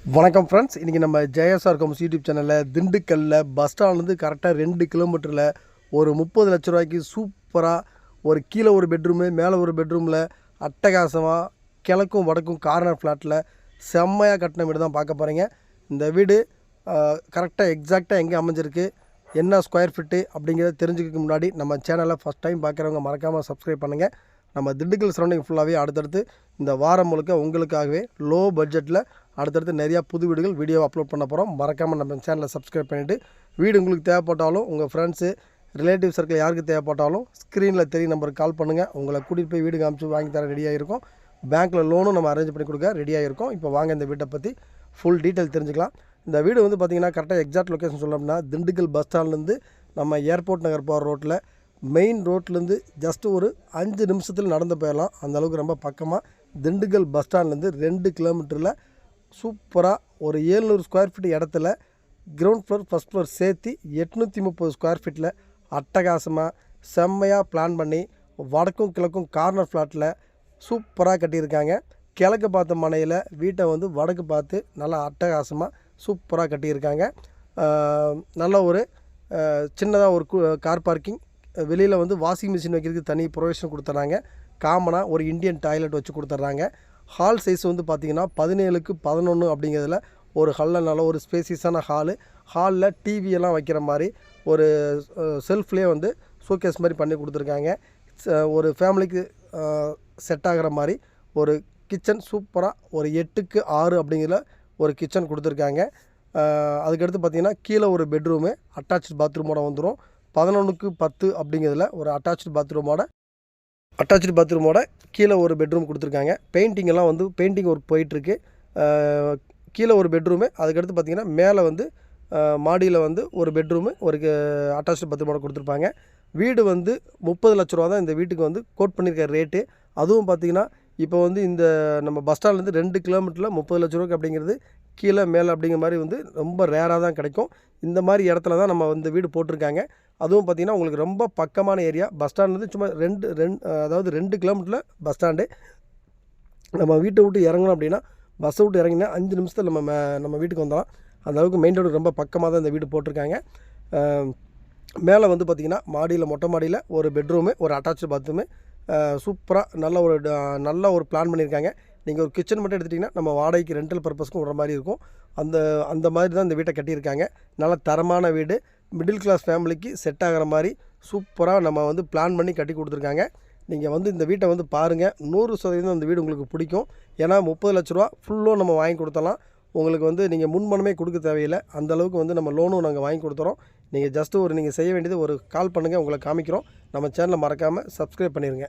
வணக்கம் ஃப்ரெண்ட்ஸ் இன்றைக்கி நம்ம ஜெயசார் காமஸ் யூடியூப் சேனலில் திண்டுக்கல்லில் பஸ் ஸ்டாண்ட்லேருந்து கரெக்டாக ரெண்டு கிலோமீட்டரில் ஒரு முப்பது லட்ச ரூபாய்க்கு சூப்பராக ஒரு கீழே ஒரு பெட்ரூமு மேலே ஒரு பெட்ரூமில் அட்டகாசமாக கிழக்கும் வடக்கும் கார்னர் ஃப்ளாட்டில் செம்மையாக கட்டின வீடு தான் பார்க்க போகிறீங்க இந்த வீடு கரெக்டாக எக்ஸாக்டாக எங்கே அமைஞ்சிருக்கு என்ன ஸ்கொயர் ஃபீட்டு அப்படிங்கிறத தெரிஞ்சுக்கிறதுக்கு முன்னாடி நம்ம சேனலை ஃபஸ்ட் டைம் பார்க்குறவங்க மறக்காமல் சப்ஸ்கிரைப் பண்ணுங்கள் நம்ம திண்டுக்கல் சரௌண்டிங் ஃபுல்லாகவே அடுத்தடுத்து இந்த வாரம் முழுக்க உங்களுக்காகவே லோ பட்ஜெட்டில் அடுத்தடுத்து நிறையா புது வீடுகள் வீடியோ அப்லோட் பண்ண போகிறோம் மறக்காமல் நம்ம சேனலை சப்ஸ்கிரைப் பண்ணிவிட்டு வீடு உங்களுக்கு தேவைப்பட்டாலும் உங்கள் ஃப்ரெண்ட்ஸு ரிலேட்டிவ் சர்க்கிள் யாருக்கு தேவைப்பட்டாலும் ஸ்க்ரீனில் தெரிய நம்பருக்கு கால் பண்ணுங்கள் உங்களை கூட்டிகிட்டு போய் வீடு காமிச்சு வாங்கி தர ரெடியாக இருக்கும் பேங்க்கில் லோனும் நம்ம அரேஞ்ச் பண்ணி கொடுக்க ரெடியாக இருக்கும் இப்போ வாங்க இந்த வீட்டை பற்றி ஃபுல் டீட்டெயில் தெரிஞ்சுக்கலாம். இந்த வீடு வந்து பார்த்திங்கன்னா கரெக்டாக எக்ஸாக்ட் லொக்கேஷன் சொல்லணும்னா திண்டுக்கல் பஸ் ஸ்டாண்ட்லேருந்து நம்ம ஏர்போர்ட் நகர் போகிற ரோட்டில் மெயின் ரோட்லேருந்து ஜஸ்ட் ஒரு அஞ்சு நிமிஷத்தில் நடந்து போயிடலாம். அந்தளவுக்கு ரொம்ப பக்கமாக திண்டுக்கல் பஸ் ஸ்டாண்ட்லேருந்து ரெண்டு கிலோமீட்டரில் சூப்பராக ஒரு ஏழ்நூறு ஸ்கொயர் ஃபீட் இடத்துல கிரவுண்ட் ஃப்ளோர் ஃபஸ்ட் ஃப்ளோர் சேர்த்து எட்நூற்றி முப்பது ஸ்கொயர் ஃபீட்டில் அட்டகாசமாக செம்மையாக பிளான் பண்ணி வடக்கும் கிழக்கும் கார்னர் ஃப்ளாட்டில் சூப்பராக கட்டியிருக்காங்க. கிழக்கு பார்த்த மனையில் வீட்டை வந்து வடக்கு பார்த்து நல்லா அட்டகாசமாக சூப்பராக கட்டியிருக்காங்க. நல்ல ஒரு சின்னதாக ஒரு கார் பார்க்கிங் வெளியில் வந்து வாஷிங் மிஷின் வைக்கிறதுக்கு தனி ப்ரொவிஷன் கொடுத்துட்றாங்க காமனாக ஒரு இண்டியன் டாய்லெட் வச்சு கொடுத்துட்றாங்க ஹால் சைஸ் வந்து பார்த்திங்கன்னா பதினேழுக்கு பதினொன்று அப்படிங்கிறதுல ஒரு ஹாலில் நல்ல ஒரு ஸ்பேசியஸான ஹாலு ஹாலில் டிவியெல்லாம் வைக்கிற மாதிரி ஒரு செல்ஃப்லேயே வந்து ஷோகேஸ் மாதிரி பண்ணி கொடுத்துருக்காங்க. ச- ஒரு ஃபேமிலிக்கு செட் ஆகிற மாதிரி ஒரு கிச்சன் சூப்பராக ஒரு எட்டுக்கு ஆறு அப்படிங்கிற ஒரு கிச்சன் கொடுத்துருக்காங்க. அதுக்கடுத்து பார்த்தீங்கன்னா கீழே ஒரு பெட்ரூமு அட்டாச்சு பாத்ரூமோட வந்துடும் பதினொன்றுக்கு பத்து அப்படிங்கிறதுல ஒரு அட்டாச்சு பாத்ரூமோட அட்டாச்சு பாத்ரூமோட கீழே ஒரு பெட்ரூம் கொடுத்துருக்காங்க. பெயிண்டிங் எல்லாம் வந்து பெயிண்டிங் ஒர்க் போயிட்டுருக்கு. கீழே ஒரு பெட்ரூமு அதுக்கடுத்து பார்த்தீங்கன்னா மேலே வந்து மாடியில் வந்து ஒரு பெட்ரூமு ஒரு அட்டாச்சு பாத்ரூமோட கொடுத்துருப்பாங்க. வீடு வந்து முப்பது லட்ச ரூபா தான் இந்த வீட்டுக்கு வந்து கோட் பண்ணியிருக்க ரேட்டு அதுவும் பார்த்தீங்கன்னா இப்போ வந்து இந்த நம்ம பஸ் ஸ்டாண்ட்லேருந்து ரெண்டு கிலோமீட்டரில் முப்பது லட்ச ரூபாய்க்கு அப்படிங்கிறது கீழே மேலே அப்படிங்கிற மாதிரி வந்து ரொம்ப ரேராக தான் கிடைக்கும். இந்த மாதிரி இடத்துல தான் நம்ம வந்து வீடு போட்டிருக்காங்க. அதுவும் பார்த்திங்கன்னா உங்களுக்கு ரொம்ப பக்கமான ஏரியா பஸ் ஸ்டாண்ட்லேருந்து சும்மா ரெண்டு ரெண்டு அதாவது ரெண்டு கிலோமீட்டரில் பஸ் ஸ்டாண்டு நம்ம வீட்டை விட்டு இறங்கணும் அப்படின்னா பஸ்ஸை விட்டு இறங்கினா அஞ்சு நிமிஷத்தில் நம்ம நம்ம வீட்டுக்கு வந்துடலாம். அந்த அளவுக்கு மெயின் ரோடு ரொம்ப பக்கமாக தான் இந்த வீடு போட்டிருக்காங்க. மேலே வந்து பார்த்திங்கன்னா மாடியில் மொட்டை மாடியில் ஒரு பெட்ரூமு ஒரு அட்டாச்சு பாத்ரூமு சூப்பராக நல்ல ஒரு ட- நல்ல ஒரு பிளான் பண்ணியிருக்காங்க. நீங்கள் ஒரு கிச்சன் மட்டும் எடுத்துட்டிங்கன்னா நம்ம வாடகைக்கு ரெண்டல் பர்பஸ்க்கும் விடுற மாதிரி இருக்கும். அந்த அந்த மாதிரி தான் இந்த வீட்டை கட்டியிருக்காங்க. நல்ல தரமான வீடு மிடில் கிளாஸ் ஃபேமிலிக்கு செட் ஆகிற மாதிரி சூப்பராக நம்ம வந்து பிளான் பண்ணி கட்டி கொடுத்துருக்காங்க. நீங்கள் வந்து இந்த வீட்டை வந்து பாருங்கள் நூறு சதவீதம் அந்த வீடு உங்களுக்கு பிடிக்கும். ஏன்னா முப்பது லட்ச ரூபா ஃபுல்லும் நம்ம வாங்கி கொடுத்தலாம். உங்களுக்கு வந்து நீங்கள் முன்பணமே கொடுக்க தேவையில்லை. அந்த அளவுக்கு வந்து நம்ம லோனும் நாங்கள் வாங்கி கொடுத்துறோம். நீங்கள் ஜஸ்ட்டு ஒரு நீங்கள் செய்ய வேண்டியது ஒரு கால் பண்ணுங்கள் உங்களை காமிக்கிறோம். நம்ம சேனலை மறக்காமல் சப்ஸ்கிரைப் பண்ணிடுங்க